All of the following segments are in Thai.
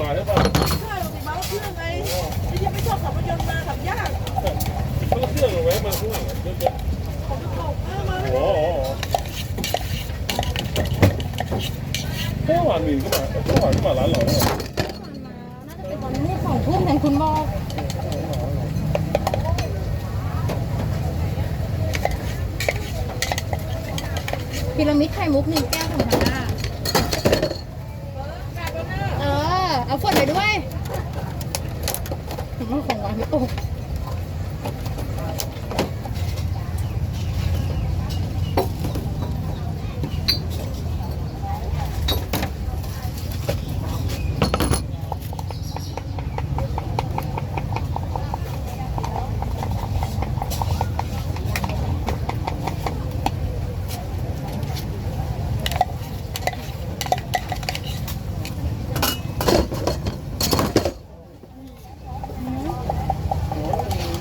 มาใช่ป่ะใช่ปกมาเครื่องไงแต่ยังไม่ชอบขับรถยนต์มาขับยากมันก็เครื่องเอาไว้มาข้างหลังเอะๆผมจะตกเออมาโอ้โหเมื่อวานมีข้นมาเมื่อวานข้นมาร้านเราเนี่ยน่าจะเป็นตอนนี้สองทุ่มแทนคุณบอกพีระมิดไข่มุกหนึ่งแก้วของทางร้า ว่าของหวาน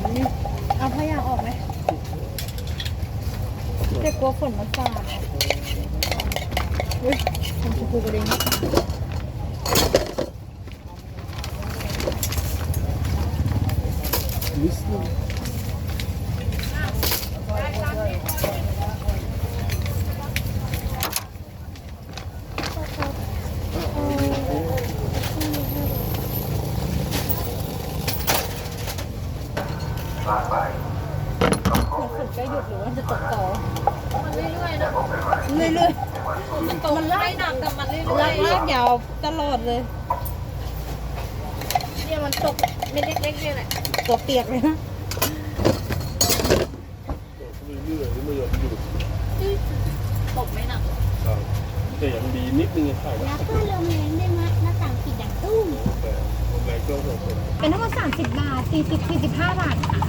ไม่ตก เอาพยางออกไหม แต่กลัวฝนมันสาดอุ้ยผมชมพูกระเด็นนิดนึงฝน ใกล้หยุดหรือว่าจะตกต่อมันเรื่อยๆนะเรื่อยมันตกมันไม่หนักแต่มันเรื่ๆอลายกๆลากยาวตลอดเลยเนี่ยมันตกเม็ดเล็กๆเนี่ยแหละตัวเปียกเลยนะเรื่อยๆไม่ยอมหยุดตกไม่หนักครับแต่ยังดีนิดนึงถ่ายแล้วก็ลมแรงได้ไหมหน้าต่างปิดอย่างตุ้มแต่แรงก็โอเคเป็นทั้งหมด30บาท40 45บาทค่ะ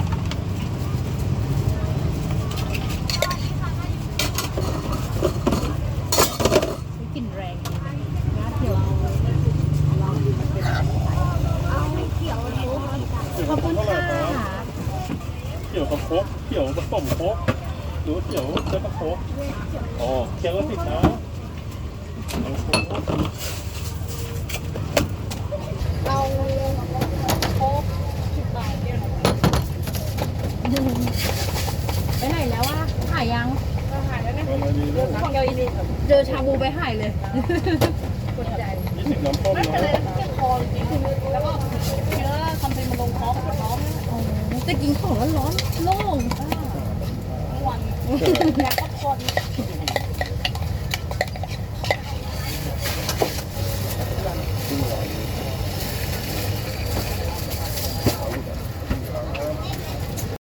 กลิ่นแรงดีนะน้าเขียว เอาเขียวรู้ ข อบคุณค่ะเกี่ยวกับโคกเกี่ยวผสมโคกหรือว่าเกี่ยวเจ้าโคกอ๋อเกี่ยวก็ติดนะเอาโคกเราโค้กสิบบาทเนี่ยไปไหนแล้ววะหายยังเราหายแล้วนะของเยาอีนี่เจอชาบูไปหายเลยกดใจยี่สิบน้ำต้มไม่เป็นไรแค่คอจริงแล้วก็เนื้อคำเป็นมาลงท้องปวดท้อง จะกินของร้อนๆโล่งทั้งวันแล้ก็คอน